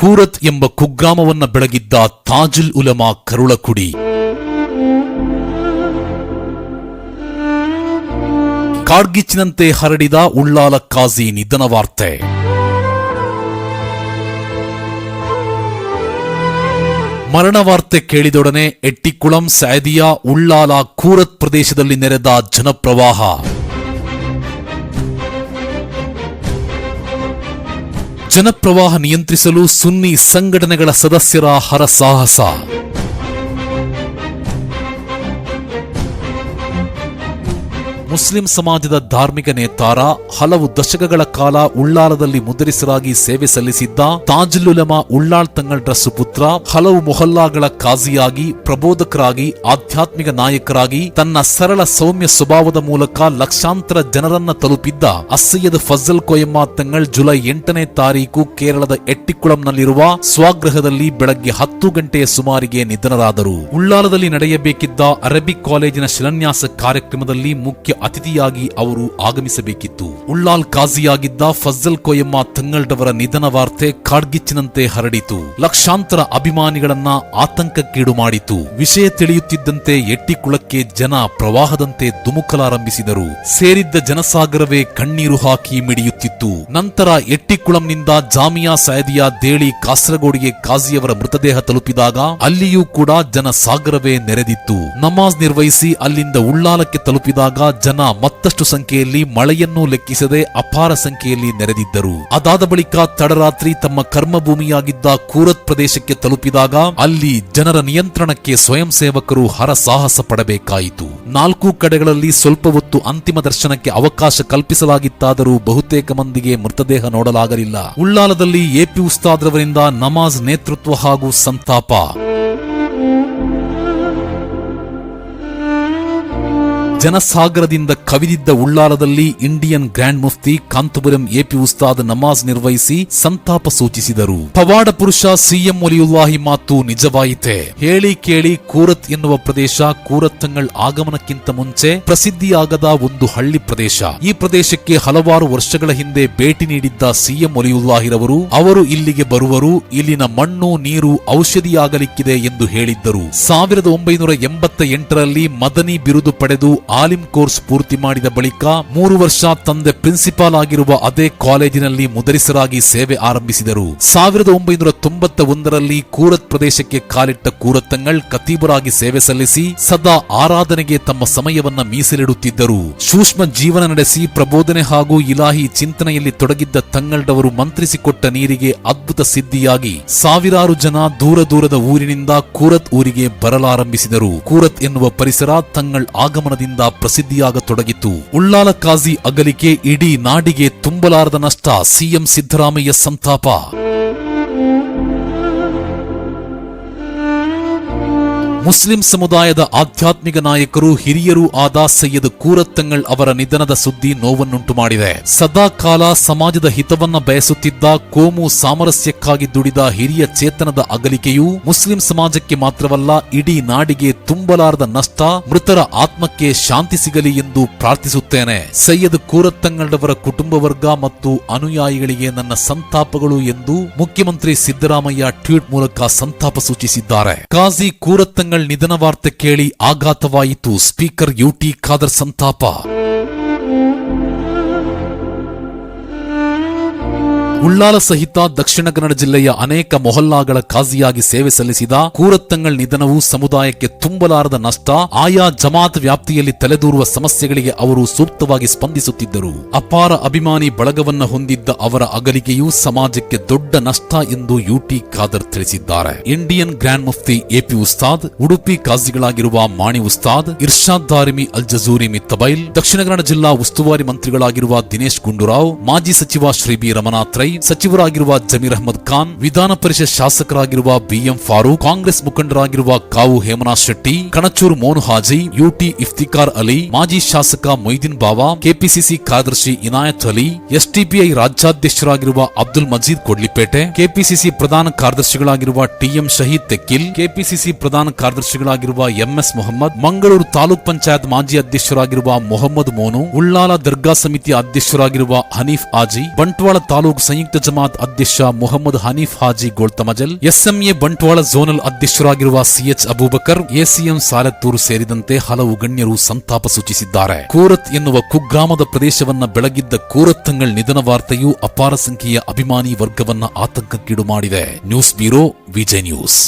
ಕೂರತ್ ಎಂಬ ಕುಗ್ರಾಮವನ್ನ ಬೆಳಗಿದ್ದ ತಾಜುಲ್ ಉಲಮಾ ಕರುಳಕುಡಿ. ಕಾಡ್ಗಿಚ್ಚಿನಂತೆ ಹರಡಿದ ಉಳ್ಳಾಲ ಕಾಜಿ ನಿಧನ ವಾರ್ತೆ ಮರಣ ವಾರ್ತೆ ಕೇಳಿದೊಡನೆ ಎಟ್ಟಿಕುಳಂ ಸ್ಯಾದಿಯಾ ಉಳ್ಳಾಲ ಕೂರತ್ ಪ್ರದೇಶದಲ್ಲಿ ನೆರೆದ ಜನಪ್ರವಾಹ. ಜನಪ್ರವಾಹ ನಿಯಂತ್ರಿಸಲು ಸುನ್ನಿ ಸಂಘಟನೆಗಳ ಸದಸ್ಯರ ಹರಸಾಹಸ. ಮುಸ್ಲಿಂ ಸಮಾಜದ ಧಾರ್ಮಿಕ ನೇತಾರ ಹಲವು ದಶಕಗಳ ಕಾಲ ಉಳ್ಳಾಲದಲ್ಲಿ ಮುದರಿಸರಾಗಿ ಸೇವೆ ಸಲ್ಲಿಸಿದ್ದ ತಾಜ್ಲುಲಮ ಉಳ್ಳಾಳ್ ತಂಗಳ್ರ ಸುಪುತ್ರ, ಹಲವು ಮೊಹಲ್ಲಾಗಳ ಕಾಜಿಯಾಗಿ, ಪ್ರಬೋಧಕರಾಗಿ, ಆಧ್ಯಾತ್ಮಿಕ ನಾಯಕರಾಗಿ, ತನ್ನ ಸರಳ ಸೌಮ್ಯ ಸ್ವಭಾವದ ಮೂಲಕ ಲಕ್ಷಾಂತರ ಜನರನ್ನ ತಲುಪಿದ್ದ ಅಸ್ಸಯ್ಯದ ಫಜಲ್ ಕೊಯಮ್ಮ ತಂಗಳ್ ಜುಲೈ ಎಂಟನೇ ತಾರೀಕು ಕೇರಳದ ಎಟ್ಟಿಕುಳಂನಲ್ಲಿರುವ ಸ್ವಗೃಹದಲ್ಲಿ ಬೆಳಗ್ಗೆ ಹತ್ತು ಗಂಟೆಯ ಸುಮಾರಿಗೆ ನಿಧನರಾದರು. ಉಳ್ಳಾಲದಲ್ಲಿ ನಡೆಯಬೇಕಿದ್ದ ಅರಬಿಕ್ ಕಾಲೇಜಿನ ಶಿಲಾನ್ಯಾಸ ಕಾರ್ಯಕ್ರಮದಲ್ಲಿ ಮುಖ್ಯ ಅತಿಥಿಯಾಗಿ ಅವರು ಆಗಮಿಸಬೇಕಿತ್ತು. ಉಳ್ಳಾಲ್ ಕಾಜಿಯಾಗಿದ್ದ ಫಜಲ್ ಕೊಯಮ್ಮ ತಂಗಳ್ಡವರ ನಿಧನ ವಾರ್ತೆ ಕಾಡ್ಗಿಚ್ಚಿನಂತೆ ಹರಡಿತು. ಲಕ್ಷಾಂತರ ಅಭಿಮಾನಿಗಳನ್ನ ಆತಂಕಕ್ಕೀಡು ಮಾಡಿತು. ವಿಷಯ ತಿಳಿಯುತ್ತಿದ್ದಂತೆ ಎಟ್ಟಿಕುಳಕ್ಕೆ ಜನ ಪ್ರವಾಹದಂತೆ ಧುಮುಕಲಾರಂಭಿಸಿದರು. ಸೇರಿದ್ದ ಜನಸಾಗರವೇ ಕಣ್ಣೀರು ಹಾಕಿ ಮಿಡಿಯುತ್ತಿತ್ತು. ನಂತರ ಎಟ್ಟಿಕುಳಂನಿಂದ ಜಾಮಿಯಾ ಸಯದಿಯ ದೇಳಿ ಕಾಸರಗೋಡಿಗೆ ಕಾಜಿಯವರ ಮೃತದೇಹ ತಲುಪಿದಾಗ ಅಲ್ಲಿಯೂ ಕೂಡ ಜನಸಾಗರವೇ ನೆರೆದಿತ್ತು. ನಮಾಜ್ ನಿರ್ವಹಿಸಿ ಅಲ್ಲಿಂದ ಉಳ್ಳಾಲಕ್ಕೆ ತಲುಪಿದಾಗ ಜನ ಮತ್ತಷ್ಟು ಸಂಖ್ಯೆಯಲ್ಲಿ ಮಳೆಯನ್ನೂ ಲೆಕ್ಕಿಸದೆ ಅಪಾರ ಸಂಖ್ಯೆಯಲ್ಲಿ ನೆರೆದಿದ್ದರು. ಅದಾದ ಬಳಿಕ ತಡರಾತ್ರಿ ತಮ್ಮ ಕರ್ಮಭೂಮಿಯಾಗಿದ್ದ ಕೂರತ್ ಪ್ರದೇಶಕ್ಕೆ ತಲುಪಿದಾಗ ಅಲ್ಲಿ ಜನರ ನಿಯಂತ್ರಣಕ್ಕೆ ಸ್ವಯಂ ಸೇವಕರು ಹರಸಾಹಸ ಪಡಬೇಕಾಯಿತು. ನಾಲ್ಕು ಕಡೆಗಳಲ್ಲಿ ಸ್ವಲ್ಪ ಹೊತ್ತು ಅಂತಿಮ ದರ್ಶನಕ್ಕೆ ಅವಕಾಶ ಕಲ್ಪಿಸಲಾಗಿತ್ತಾದರೂ ಬಹುತೇಕ ಮಂದಿಗೆ ಮೃತದೇಹ ನೋಡಲಾಗಲಿಲ್ಲ. ಉಳ್ಳಾಲದಲ್ಲಿ ಎಪಿ ಉಸ್ತಾದ್ರವರಿಂದ ನಮಾಜ್ ನೇತೃತ್ವ ಹಾಗೂ ಸಂತಾಪ. ಜನಸಾಗರದಿಂದ ಕವಿದಿದ್ದ ಉಳ್ಳಾಲದಲ್ಲಿ Indian grand Mufti Kanthapuram AP Ustad ನಮಾಜ್ ನಿರ್ವಹಿಸಿ ಸಂತಾಪ ಸೂಚಿಸಿದರು. ಪವಾಡ ಪುರುಷ ಸಿಎಂ ಒಲಿಯುಲ್ಲಾಹಿ ಮಾತು ನಿಜವಾಯಿತೆ? ಹೇಳಿ ಕೇಳಿ ಕೂರತ್ ಎನ್ನುವ ಪ್ರದೇಶ ಕೂರತ್ತಂಗಳ್ ಆಗಮನಕ್ಕಿಂತ ಮುಂಚೆ ಪ್ರಸಿದ್ಧಿಯಾಗದ ಒಂದು ಹಳ್ಳಿ ಪ್ರದೇಶ. ಈ ಪ್ರದೇಶಕ್ಕೆ ಹಲವಾರು ವರ್ಷಗಳ ಹಿಂದೆ ಭೇಟಿ ನೀಡಿದ್ದ ಸಿಎಂ ಒಲಿಯುಲ್ಲಾಹಿರವರು ಅವರು ಇಲ್ಲಿಗೆ ಬರುವರು, ಇಲ್ಲಿನ ಮಣ್ಣು, ನೀರು, ಔಷಧಿಯಾಗಲಿಕ್ಕಿದೆ ಎಂದು ಹೇಳಿದ್ದರು. ಸಾವಿರದ ಒಂಬೈನೂರ ಎಂಬತ್ತ ಎಂಟರಲ್ಲಿ ಮದನಿ ಬಿರುದು ಪಡೆದು ಆಲಿಂ ಕೋರ್ಸ್ ಪೂರ್ತಿ ಮಾಡಿದ ಬಳಿಕ ಮೂರು ವರ್ಷ ತಂದೆ ಪ್ರಿನ್ಸಿಪಾಲ್ ಆಗಿರುವ ಅದೇ ಕಾಲೇಜಿನಲ್ಲಿ ಮುದರಿಸರಾಗಿ ಸೇವೆ ಆರಂಭಿಸಿದರು. ಸಾವಿರದ ಒಂಬೈನೂರ ತೊಂಬತ್ತ ಒಂದರಲ್ಲಿ ಕೂರತ್ ಪ್ರದೇಶಕ್ಕೆ ಕಾಲಿಟ್ಟ ಕೂರತ್ತಂಗಳ್ ಕತೀಬರಾಗಿ ಸೇವೆ ಸಲ್ಲಿಸಿ ಸದಾ ಆರಾಧನೆಗೆ ತಮ್ಮ ಸಮಯವನ್ನ ಮೀಸಲಿಡುತ್ತಿದ್ದರು. ಸೂಕ್ಷ್ಮ ಜೀವನ ನಡೆಸಿ ಪ್ರಬೋಧನೆ ಹಾಗೂ ಇಲಾಹಿ ಚಿಂತನೆಯಲ್ಲಿ ತೊಡಗಿದ್ದ ತಂಗಳ್ರವರು ಮಂತ್ರಿಸಿಕೊಟ್ಟ ನೀರಿಗೆ ಅದ್ಭುತ ಸಿದ್ಧಿಯಾಗಿ ಸಾವಿರಾರು ಜನ ದೂರ ದೂರದ ಊರಿನಿಂದ ಕೂರತ್ ಊರಿಗೆ ಬರಲಾರಂಭಿಸಿದರು. ಕೂರತ್ ಎನ್ನುವ ಪರಿಸರ ತಂಗಳ್ ಆಗಮನದಿಂದ ಪ್ರಸಿದ್ಧಿಯಾಗತೊಡಗಿತು. ಉಳ್ಳಾಲ ಕಾಜಿ ಅಗಲಿಕೆ ಇಡೀ ನಾಡಿಗೆ ತುಂಬಲಾರದ ನಷ್ಟ ಸಿಎಂ ಸಿದ್ದರಾಮಯ್ಯ ಸಂತಾಪ. ಮುಸ್ಲಿಂ ಸಮುದಾಯದ ಆಧ್ಯಾತ್ಮಿಕ ನಾಯಕರು, ಹಿರಿಯರು ಆದ ಸೈಯದ್ ಕೂರತ್ತಂಗಳ್ ಅವರ ನಿಧನದ ಸುದ್ದಿ ನೋವನ್ನುಂಟು ಮಾಡಿದೆ. ಸದಾ ಕಾಲ ಸಮಾಜದ ಹಿತವನ್ನ ಬಯಸುತ್ತಿದ್ದ ಕೋಮು ಸಾಮರಸ್ಯಕ್ಕಾಗಿ ದುಡಿದ ಹಿರಿಯ ಚೇತನದ ಅಗಲಿಕೆಯು ಮುಸ್ಲಿಂ ಸಮಾಜಕ್ಕೆ ಮಾತ್ರವಲ್ಲ, ಇಡೀ ನಾಡಿಗೆ ತುಂಬಲಾರದ ನಷ್ಟ, ಮೃತರ ಆತ್ಮಕ್ಕೆ ಶಾಂತಿ ಸಿಗಲಿ ಎಂದು ಪ್ರಾರ್ಥಿಸುತ್ತೇನೆ. ಸೈಯದ್ ಕೂರತ್ತಂಗಳವರ ಕುಟುಂಬ ವರ್ಗ ಮತ್ತು ಅನುಯಾಯಿಗಳಿಗೆ ನನ್ನ ಸಂತಾಪಗಳು ಎಂದು ಮುಖ್ಯಮಂತ್ರಿ ಸಿದ್ದರಾಮಯ್ಯ ಟ್ವೀಟ್ ಮೂಲಕ ಸಂತಾಪ ಸೂಚಿಸಿದ್ದಾರೆ. ಕಾಜಿ ನಿಧನ ವಾರ್ತೆ ಕೇಳಿ ಆಘಾತವಾಯಿತು ಸ್ಪೀಕರ್ ಯುಟಿ ಖಾದರ್ ಸಂತಾಪ ಉಳ್ಳಾಲ ಸಹಿತ ದಕ್ಷಿಣ ಕನ್ನಡ ಜಿಲ್ಲೆಯ ಅನೇಕ ಮೊಹಲ್ಲಾಗಳ ಖಾಸಿಯಾಗಿ ಸೇವೆ ಸಲ್ಲಿಸಿದ ಕೂರತ್ತಂಗಳ್ ನಿಧನವು ಸಮುದಾಯಕ್ಕೆ ತುಂಬಲಾರದ ನಷ್ಟ, ಆಯಾ ಜಮಾತ್ ವ್ಯಾಪ್ತಿಯಲ್ಲಿ ತಲೆದೂರುವ ಸಮಸ್ಯೆಗಳಿಗೆ ಅವರು ಸೂಕ್ತವಾಗಿ ಸ್ಪಂದಿಸುತ್ತಿದ್ದರು. ಅಪಾರ ಅಭಿಮಾನಿ ಬಳಗವನ್ನ ಹೊಂದಿದ್ದ ಅವರ ಅಗಲಿಕೆಯು ಸಮಾಜಕ್ಕೆ ದೊಡ್ಡ ನಷ್ಟ ಎಂದು ಯುಟಿ ಖಾದರ್ ತಿಳಿಸಿದ್ದಾರೆ. Indian grand Mufti AP Ustad, Udupi ಕಾಜಿಗಳಾಗಿರುವ ಮಾಣಿ ಉಸ್ತಾದ್, ಇರ್ಷಾದ್ ದಾರಿಮಿ ಅಲ್ ಜಜೂರಿ ಮಿತ್ತಬೈಲ್ ದಕ್ಷಿಣ ಕನ್ನಡ ಜಿಲ್ಲಾ ಉಸ್ತುವಾರಿ ಮಂತ್ರಿಗಳಾಗಿರುವ ದಿನೇಶ್ ಗುಂಡೂರಾವ್, ಮಾಜಿ ಸಚಿವ ಶ್ರೀ ಬಿ ರಮನಾಥ್ ರೈ ಸಚಿವರಾಗಿರುವ ಜಮೀರ್ ಅಹಮದ್ ಖಾನ್, ವಿಧಾನ ಪರಿಷತ್ ಶಾಸಕರಾಗಿರುವ ಬಿಎಂ ಫಾರೂಕ್, ಕಾಂಗ್ರೆಸ್ ಮುಖಂಡರಾಗಿರುವ ಕಾವು ಹೇಮನಾಥ್ ಶೆಟ್ಟಿ, ಕಣಚೂರು ಮೋನು ಹಾಜಿ, ಯುಟಿ ಇಫ್ತಿಕಾರ್ ಅಲಿ, ಮಾಜಿ ಶಾಸಕ ಮೊಯ್ದೀನ್ ಬಾವಾ, ಕೆಪಿಸಿಸಿ ಕಾರ್ಯದರ್ಶಿ ಇನಾಯತ್ ಅಲಿ ಎಸ್ಟಿಪಿಐ ರಾಜ್ಯಾಧ್ಯಕ್ಷರಾಗಿರುವ ಅಬ್ದುಲ್ ಮಜೀದ್ ಕೊಡ್ಲಿಪೇಟೆ, ಕೆಪಿಸಿಸಿ ಪ್ರಧಾನ ಕಾರ್ಯದರ್ಶಿಗಳಾಗಿರುವ ಟಿಎಂ ಶಹೀದ್ ತೆಕ್ಕಿಲ್, ಕೆಪಿಸಿಸಿ ಪ್ರಧಾನ ಕಾರ್ಯದರ್ಶಿಗಳಾಗಿರುವ ಎಂಎಸ್ ಮೊಹಮ್ಮದ್, ಮಂಗಳೂರು ತಾಲೂಕ್ ಪಂಚಾಯತ್ ಮಾಜಿ ಅಧ್ಯಕ್ಷರಾಗಿರುವ ಮೊಹಮ್ಮದ್ ಮೋನು, ಉಳ್ಳಾಲ ದರ್ಗಾ ಸಮಿತಿ ಅಧ್ಯಕ್ಷರಾಗಿರುವ ಹನೀಫ್ ಆಜಿ ಬಂಟ್ವಾಳ ತಾಲೂಕು ಸಂಯುಕ್ತ ಜಮಾತ್ ಅಧ್ಯಕ್ಷ ಮೊಹಮ್ಮದ್ ಹನೀಫ್ ಹಾಜಿ ಗೋಲ್ತಮಜಲ್ ಎಸ್ಎಂಎ ಬಂಟ್ವಾಳ ಝೋನಲ್ ಅಧ್ಯಕ್ಷರಾಗಿರುವ ಸಿಎಚ್ ಅಬೂಬಕರ್, ಎಸಿಎಂ ಸಾಲತ್ತೂರು ಸೇರಿದಂತೆ ಹಲವು ಗಣ್ಯರು ಸಂತಾಪ ಸೂಚಿಸಿದ್ದಾರೆ. ಕೂರತ್ ಎನ್ನುವ ಕುಗ್ರಾಮದ ಪ್ರದೇಶವನ್ನ ಬೆಳಗಿದ್ದ ಕೂರತ್ತಂಗಳ್ ನಿಧನ ವಾರ್ತೆಯು ಅಪಾರ ಸಂಖ್ಯೆಯ ಅಭಿಮಾನಿ ವರ್ಗವನ್ನ ಆತಂಕಕ್ಕೀಡು ಮಾಡಿದೆ. News bureau, Vijay news.